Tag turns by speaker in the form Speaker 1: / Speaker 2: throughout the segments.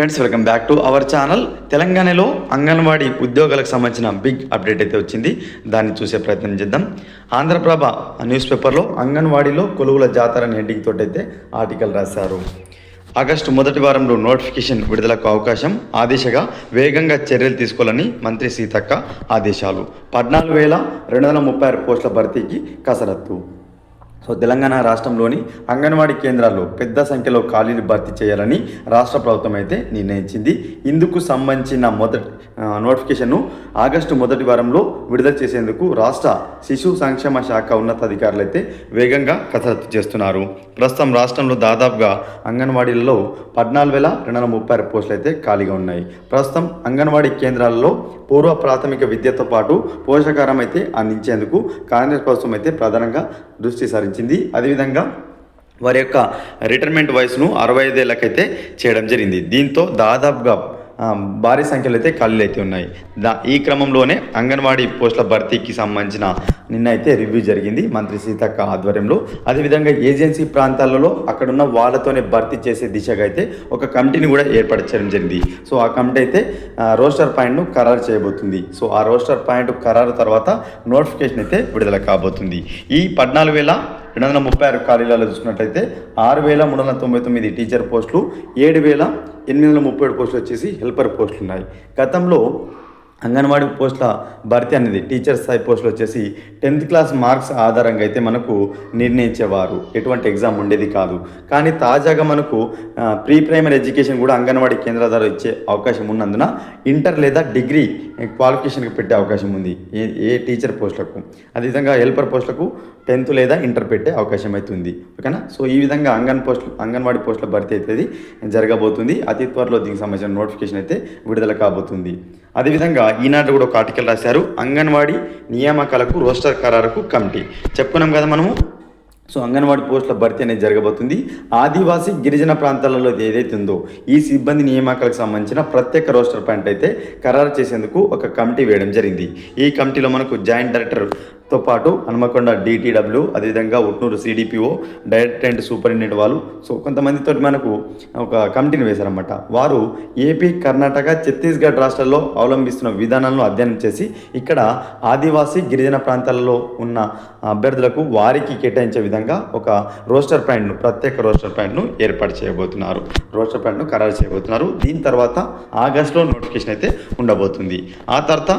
Speaker 1: Friends welcome back to our channel తెలంగాణలో అంగన్వాడీ ఉద్యోగాలకు సంబంధించిన బిగ్ అప్డేట్ అయితే వచ్చింది. దాన్ని చూసే ప్రయత్నం చేద్దాం. ఆంధ్రప్రభ న్యూస్ పేపర్లో అంగన్వాడీలో కొలువుల జాతర అనే హెడ్డింగ్ అయితే ఆర్టికల్ రాశారు. ఆగస్టు మొదటి వారంలో నోటిఫికేషన్ విడుదలకు అవకాశం. ఆ దిశగా వేగంగా చర్యలు తీసుకోవాలని మంత్రి సీతక్క ఆదేశాలు. పద్నాలుగు వేల రెండు వందల ముప్పై ఆరు పోస్టుల భర్తీకి కసరత్తు. సో తెలంగాణ రాష్ట్రంలోని అంగన్వాడీ కేంద్రాల్లో పెద్ద సంఖ్యలో ఖాళీలు భర్తీ చేయాలని రాష్ట్ర ప్రభుత్వం అయితే నిర్ణయించింది. ఇందుకు సంబంధించిన మొదటి నోటిఫికేషన్ను ఆగస్టు మొదటి వారంలో విడుదల చేసేందుకు రాష్ట్ర శిశు సంక్షేమ శాఖ ఉన్నతాధికారులు అయితే వేగంగా కసరత్తు చేస్తున్నారు. ప్రస్తుతం రాష్ట్రంలో దాదాపుగా అంగన్వాడీలలో పద్నాలుగు వేల రెండు వందల ముప్పై ఆరు పోస్టులు అయితే ఖాళీగా ఉన్నాయి. ప్రస్తుతం అంగన్వాడీ కేంద్రాలలో పూర్వ ప్రాథమిక విద్యతో పాటు పోషకాహారం అయితే అందించేందుకు కాంగ్రెస్ ప్రభుత్వం అయితే ప్రధానంగా దృష్టి సారించింది. అదేవిధంగా వారి యొక్క రిటైర్మెంట్ వయసును అరవై ఐదేళ్ళకైతే చేయడం జరిగింది. దీంతో దాదాపుగా భారీ సంఖ్యలో అయితే ఖాళీలు అయితే ఉన్నాయి. దా ఈ క్రమంలోనే అంగన్వాడీ పోస్టుల భర్తీకి సంబంధించిన నిన్న అయితే రివ్యూ జరిగింది మంత్రి సీతక్క ఆధ్వర్యంలో. అదేవిధంగా ఏజెన్సీ ప్రాంతాలలో అక్కడున్న వాళ్ళతోనే భర్తీ చేసే దిశగా అయితే ఒక కమిటీని కూడా ఏర్పరచడం జరిగింది. సో ఆ కమిటీ అయితే ఆ, రోస్టర్ పాయింట్ను ఖరారు చేయబోతుంది. సో ఆ రోస్టర్ పాయింట్ ఖరారు తర్వాత నోటిఫికేషన్ అయితే విడుదల కాబోతుంది. ఈ పద్నాలుగు వేల రెండు వందల ముప్పై ఆరు ఖాళీలలో చూసినట్లయితే ఆరు వేల మూడు వందల తొంభై తొమ్మిది టీచర్ పోస్టులు ఏడు వేల ఎనిమిది వందల ముప్పై ఏడు పోస్టులు వచ్చేసి హెల్పర్ పోస్టులు ఉన్నాయి. గతంలో అంగన్వాడీ పోస్టుల భర్తీ అనేది టీచర్ స్థాయి పోస్టులు వచ్చేసి టెన్త్ క్లాస్ మార్క్స్ ఆధారంగా అయితే మనకు నిర్ణయించేవారు. ఎటువంటి ఎగ్జామ్ ఉండేది కాదు. కానీ తాజాగా మనకు ప్రీ ప్రైమరీ ఎడ్యుకేషన్ కూడా అంగన్వాడీ కేంద్రాల ద్వారా ఇచ్చే అవకాశం ఉన్నందున ఇంటర్ లేదా డిగ్రీ క్వాలిఫికేషన్కి పెట్టే అవకాశం ఉంది. ఏ ఏ టీచర్ పోస్టులకు. అదేవిధంగా హెల్పర్ పోస్టులకు టెన్త్ లేదా ఇంటర్ పెట్టే అవకాశం అయితే ఉంది. ఓకేనా? సో ఈ విధంగా అంగన్ పోస్ట్ అంగన్వాడీ పోస్టుల భర్తీ అయితే జరగబోతుంది. అతి త్వరలో దీనికి సంబంధించిన నోటిఫికేషన్ అయితే విడుదల కాబోతుంది. అదేవిధంగా ఈనాడు కూడా ఒక ఆర్టికల్ రాశారు అంగన్వాడీ నియామకాలకు రోస్టర్ ఖరారుకు కమిటీ. చెప్పుకున్నాం కదా మనము? సో అంగన్వాడీ పోస్టుల భర్తీ అనేది జరగబోతుంది. ఆదివాసీ గిరిజన ప్రాంతాలలో ఏదైతే ఉందో ఈ సిబ్బంది నియామకాలకు సంబంధించిన ప్రత్యేక రోస్టర్ పాయింట్ అయితే ఖరారు చేసేందుకు ఒక కమిటీ వేయడం జరిగింది. ఈ కమిటీలో మనకు జాయింట్ డైరెక్టర్ తో పాటు హనుమకొండ డిటిడబ్ల్యూ అదేవిధంగా Utnoor CDPO director and superintendent వాళ్ళు. సో కొంతమందితో మనకు ఒక కమిటీని వేశారన్నమాట. వారు ఏపీ కర్ణాటక ఛత్తీస్గఢ్ రాష్ట్రాల్లో అవలంబిస్తున్న విధానాలను అధ్యయనం చేసి ఇక్కడ ఆదివాసీ గిరిజన ప్రాంతాలలో ఉన్న అభ్యర్థులకు వారికి కేటాయించే విధంగా ఒక రోస్టర్ ప్యాంట్ను ప్రత్యేక రోస్టర్ ప్యాంట్ను ఏర్పాటు చేయబోతున్నారు. రోస్టర్ ప్యాంట్ను ఖరారు చేయబోతున్నారు. దీని తర్వాత ఆగస్టులో నోటిఫికేషన్ అయితే ఉండబోతుంది. ఆ తర్వాత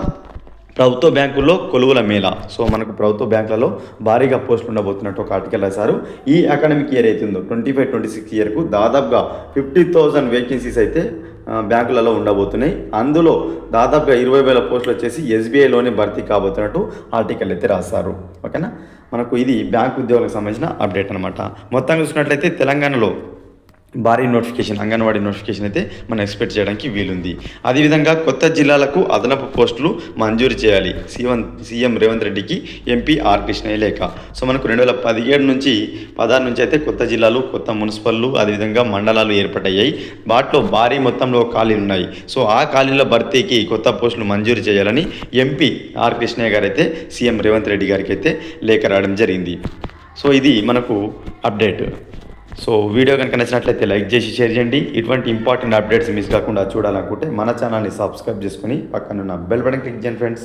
Speaker 1: ప్రభుత్వ బ్యాంకుల్లో కొలువుల మేళ. సో మనకు ప్రభుత్వ బ్యాంకులలో భారీగా పోస్టులు ఉండబోతున్నట్టు ఒక ఆర్టికల్ రాశారు. ఈ అకాడమిక్ ఇయర్ అయితే ఉందో ట్వంటీ ఫైవ్ ట్వంటీ సిక్స్ ఇయర్కు దాదాపుగా ఫిఫ్టీ థౌజండ్ వేకెన్సీస్ అయితే బ్యాంకులలో ఉండబోతున్నాయి. అందులో దాదాపుగా ఇరవై వేల పోస్టులు వచ్చేసి ఎస్బీఐలోనే భర్తీ కాబోతున్నట్టు ఆర్టికల్ అయితే రాశారు. ఓకేనా? మనకు ఇది బ్యాంక్ ఉద్యోగులకు సంబంధించిన అప్డేట్ అనమాట మొత్తంగా చూసినట్లయితే తెలంగాణలో భారీ నోటిఫికేషన్ అంగన్వాడీ నోటిఫికేషన్ అయితే మనం ఎక్స్పెక్ట్ చేయడానికి వీలుంది. అదేవిధంగా కొత్త జిల్లాలకు అదనపు పోస్టులు మంజూరు చేయాలి. సీఎం సీఎం రేవంత్ రెడ్డికి ఎంపీ ఆర్ కృష్ణయ్య లేఖ. సో మనకు రెండు వేల పదిహేడు నుంచి పదహారు నుంచి అయితే కొత్త జిల్లాలు కొత్త మున్సిపల్లు అదేవిధంగా మండలాలు ఏర్పడయ్యాయి వాటిలో భారీ మొత్తంలో ఖాళీలు ఉన్నాయి. సో ఆ ఖాళీల భర్తీకి కొత్త పోస్టులు మంజూరు చేయాలని ఎంపీ ఆర్ కృష్ణయ్య గారు అయితే సీఎం రేవంత్ రెడ్డి గారికి అయితే లేఖ రాయడం జరిగింది. సో ఇది మనకు అప్డేట్. సో వీడియో కనుక నచ్చినట్లయితే లైక్ చేసి షేర్ చేయండి. ఇటువంటి ఇంపార్టెంట్ అప్డేట్స్ మిస్ కాకుండా చూడాలనుకుంటే మన ఛానల్ని సబ్స్క్రైబ్ చేసుకుని పక్కనున్న బెల్ బటన్ క్లిక్ చేయండి ఫ్రెండ్స్.